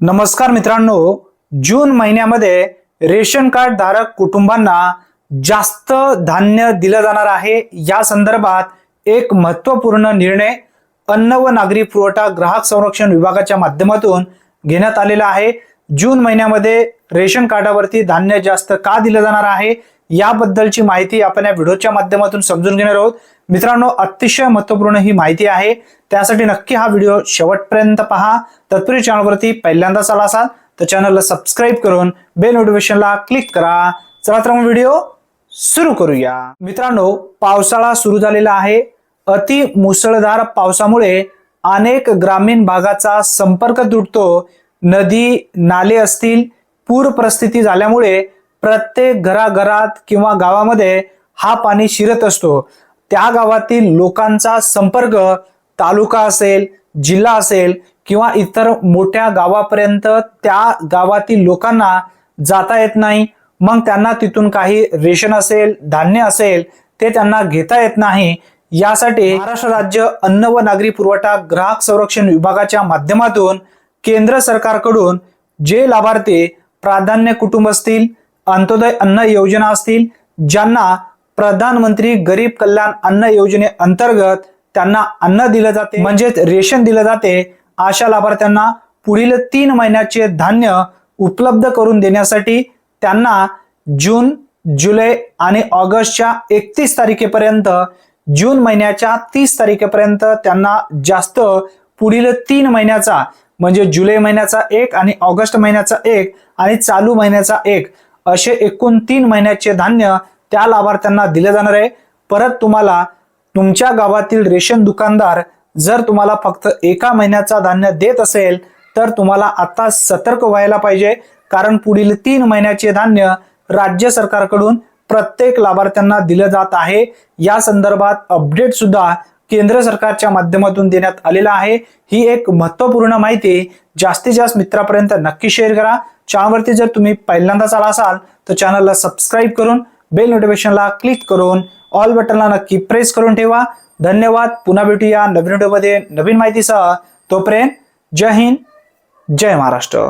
नमस्कार मित्रांनो जून महिन्यामध्ये रेशन कार्ड धारक कुटुंबांना जास्त धान्य दिलं जाणार आहे. या संदर्भात एक महत्त्वपूर्ण निर्णय अन्न व नागरी पुरवठा ग्राहक संरक्षण विभागाच्या माध्यमातून घेण्यात आलेला आहे. जून महिन्यामध्ये रेशन कार्डावरती धान्य जास्त का दिलं जाणार आहे? याबद्दलची माहिती आपण या व्हिडिओच्या माध्यमातून समजून घेणार आहोत. मित्रांनो अतिशय महत्त्वपूर्ण ही माहिती आहे. त्यासाठी नक्की हा व्हिडिओ शेवटपर्यंत पहा. तत्पूर्वी चॅनलवरती पहिल्यांदाच आला असाल तर चॅनलला सबस्क्राईब करून बेल नोटिफिकेशनला क्लिक करा. चला तर मग व्हिडिओ सुरू करूया. मित्रांनो पावसाळा सुरू झालेला आहे. अति मुसळधार पावसामुळे अनेक ग्रामीण भागाचा संपर्क तुटतो. नदी नाले असतील पूर परिस्थिती झाल्यामुळे प्रत्येक घराघरात किंवा गावामध्ये हा पाणी शिरत असतो. त्या गावातील लोकांचा संपर्क तालुका असेल जिल्हा असेल किंवा इतर मोठ्या गावापर्यंत त्या गावातील लोकांना जाता येत नाही. मग त्यांना तिथून काही रेशन असेल धान्य असेल ते त्यांना घेता येत नाही. यासाठी महाराष्ट्र राज्य अन्न व नागरी पुरवठा ग्राहक संरक्षण विभागाच्या माध्यमातून केंद्र सरकारकडून जे लाभार्थी प्राधान्य कुटुंब असतील अंत्योदय अन्न योजना असतील ज्यांना प्रधानमंत्री गरीब कल्याण अन्न योजनेअंतर्गत त्यांना अन्न दिलं जाते म्हणजेच रेशन दिलं जाते अशा लाभार्थ्यांना पुढील तीन महिन्याचे धान्य उपलब्ध करून देण्यासाठी त्यांना जून जुलै आणि ऑगस्टच्या एकतीस तारखेपर्यंत जून महिन्याच्या तीस तारखेपर्यंत त्यांना जास्त पुढील तीन महिन्याचा म्हणजे जुलै महिन्याचा एक आणि ऑगस्ट महिन्याचा एक आणि चालू महिन्याचा एक असे एकूण तीन महिन्याचे धान्य त्या लाभार्थ्यांना दिले जाणार आहे. परत तुम्हाला तुमच्या गावातील रेशन दुकानदार जर तुम्हाला फक्त एका महिन्याचा धान्य देत असेल तर तुम्हाला आता सतर्क व्हायला पाहिजे. कारण पुढील तीन महिन्याचे धान्य राज्य सरकारकडून प्रत्येक लाभार्थ्यांना दिलं जात आहे. या संदर्भात अपडेट सुद्धा केंद्र सरकारच्या माध्यमातून देण्यात आलेला आहे. ही एक महत्त्वपूर्ण माहिती जास्तीत जास्त मित्रापर्यंत नक्की शेअर करा. चॅनलवरती जर तुम्ही पहिल्यांदाच आला असाल तर चॅनलला सबस्क्राईब करून बेल नोटिफिकेशनला क्लिक करून ऑल बटनला नक्की प्रेस करून ठेवा. धन्यवाद. पुन्हा भेटूया नवीन व्हिडिओमध्ये नवीन माहितीसह. तोपर्यंत जय हिंद जय महाराष्ट्र.